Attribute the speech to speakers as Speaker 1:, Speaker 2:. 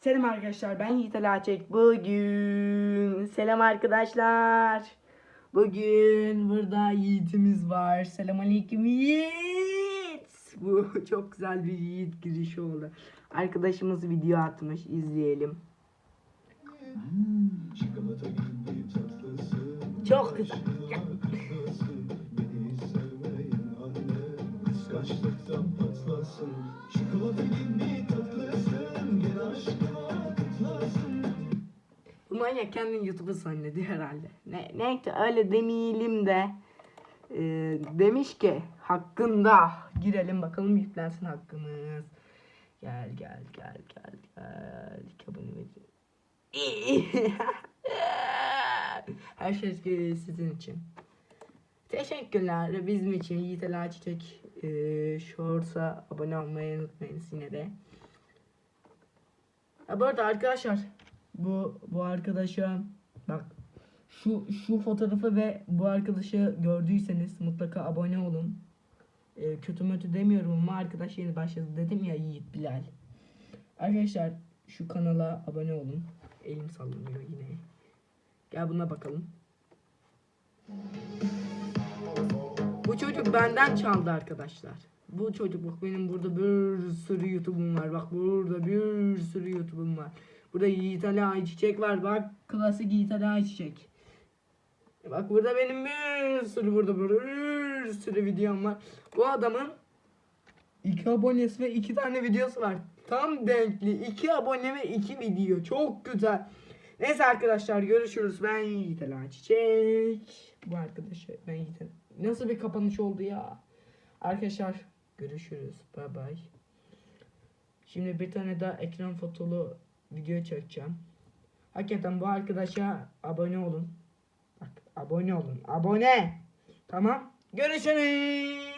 Speaker 1: Selam arkadaşlar ben Yiğit Ali Açek. Bugün selam arkadaşlar. Bugün burada Yiğit'imiz var. Selam aleyküm Yiğit. Bu çok güzel bir Yiğit girişi oldu. Arkadaşımız video atmış izleyelim.
Speaker 2: Tatlısın
Speaker 1: Çok güzel.
Speaker 2: Kıskançlıktan patlasın Çikolata gibi tatlısın
Speaker 1: Manyak kendini YouTube'u zannediyor herhalde. Ne, neyse öyle demeyelim de. e, demiş ki hakkında girelim bakalım yüklensin hakkımız. Gel gel gel gel gel. Abone ve- Her şey sizin için. Teşekkürler. Bizim için Yiğit Ela Çiçek e, Shorts'a abone olmayı unutmayınız yine de. Ha, bu arada arkadaşlar bu bu arkadaşa bak şu şu fotoğrafı ve bu arkadaşı gördüyseniz mutlaka abone olun. Ee, kötü mötü demiyorum ama arkadaş yeni başladı dedim ya Yiğit Bilal. Arkadaşlar şu kanala abone olun. Elim sallanıyor yine. Gel buna bakalım. Bu çocuk benden çaldı arkadaşlar. Bu çocuk bak benim burada bir sürü YouTube'um var. Bak burada bir sürü YouTube'um var. Burada Yiğit Ali Ayçiçek var. Bak klasik Yiğit Ali Ayçiçek. Bak burada benim bir sürü burada bir sürü videom var. Bu adamın iki abonesi ve iki tane videosu var. Tam denkli. iki abone ve iki video. Çok güzel. Neyse arkadaşlar görüşürüz. Ben Yiğit Ali Ayçiçek. Bu arkadaşı ben Yiğit Ali- Nasıl bir kapanış oldu ya? Arkadaşlar görüşürüz. Bay bay. Şimdi bir tane daha ekran fotolu video çekeceğim. Hakikaten bu arkadaşa abone olun. Bak abone olun. Abone. Tamam. Görüşürüz.